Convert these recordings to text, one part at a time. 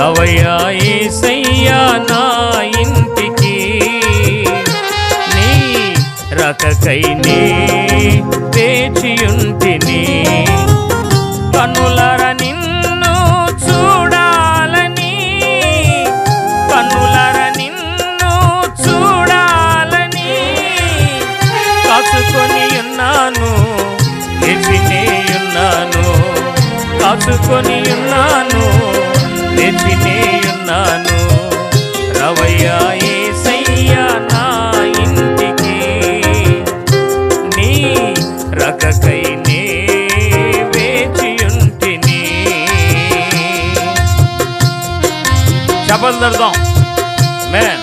రవయ్యా ఏసయ్యా నా ఇంటికి. నీ రకకై నీ వేచియుంటిని. కనులర నిన్ను చూడాలని కనులర నిన్ను చూడాలని కాచుకొని ఉన్నాను నిలిచినే ఉన్నాను కాచుకొని ఉన్నాను నిలిచినే ఉన్నాను రవయ్యా ఏసయ్యా నా ఇంటికి నీ రకకై నే వేచియుంటిని చపలు దర్దాం మేన్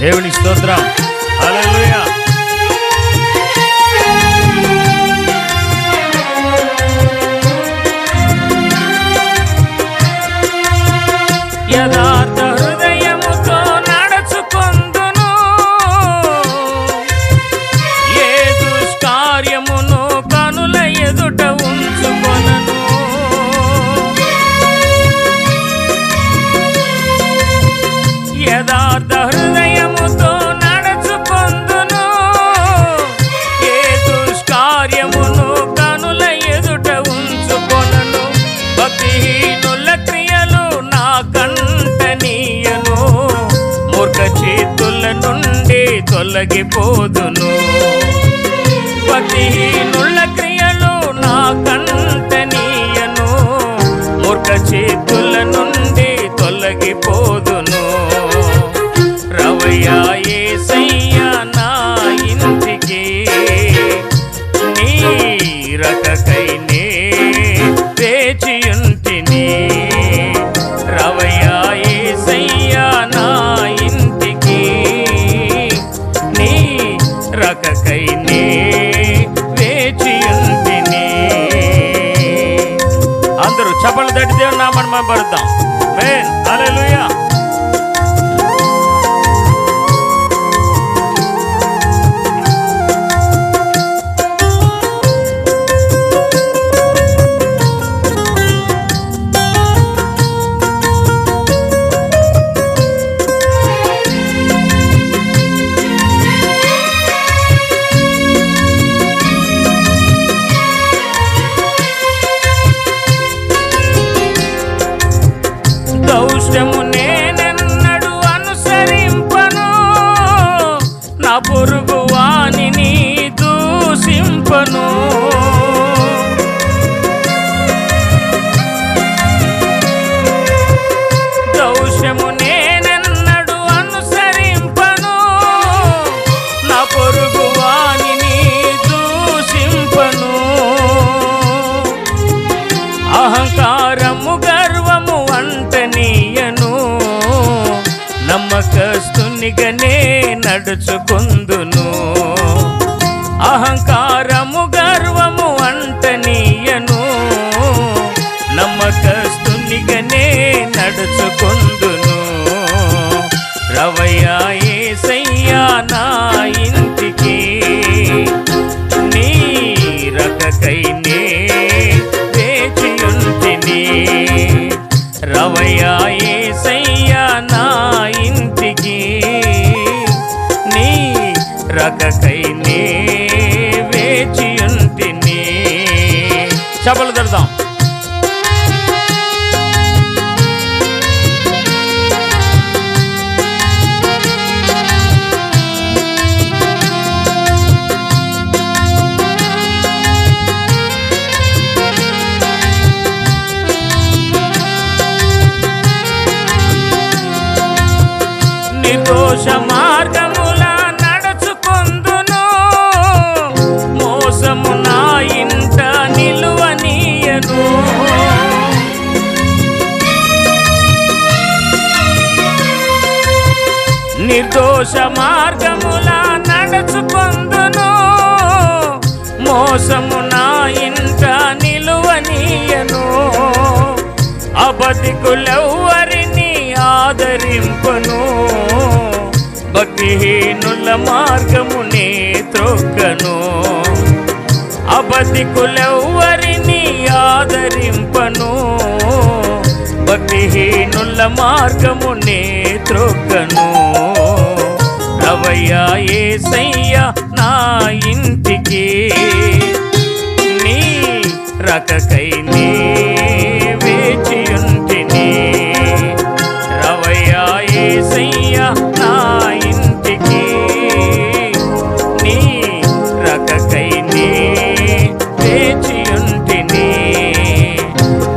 దేవుని స్తోత్రం. తొలగిపోదును. భక్తిహీనుల క్రియలు నమ్మకస్తునిగనే నడుచుకుందును. అహంకారము గర్వము అంటనీయను. నమ్మకస్తునిగనే నడుచుకుందును. రవయ్యా ఏసయ్యా నా ఇంటికి నీ రకకై రకకై నే వేచియుంటిని. చపలు దడదాం నిర్దోష నిర్దోష మార్గముల నడుచుకొందును. మోసము నా ఇంట నిలువనీయను. అబద్ధికులెవ్వరిని ఆదరింపను. భక్తిహీనుల మార్గమునే త్రొక్కను. అవధికులెవ్వరిని ఆదరింపను. భక్తిహీనుల మార్గము నే ఏసయ్య నా ఇంటికి. నీ రకకై నీ వేచియుంటిని రవయ్యా ఏసయ్యా నా ఇంటికి. నీ రకకై నీ వేచియుంటిని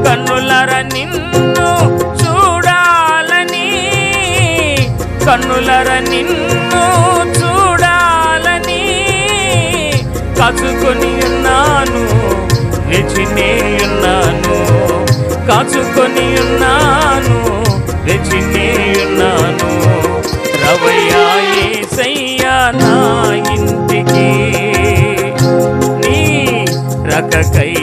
కన్నులర నిన్ను చూడాలని కన్నులర నిన్ను కాచుకొని ఉన్నాను రెచినే ఉన్నాను. కాచుకొని ఉన్నాను రెచినే ఉన్నాను. రవయ్యా ఏసయ్యా నా ఇంటికి నీ రకకై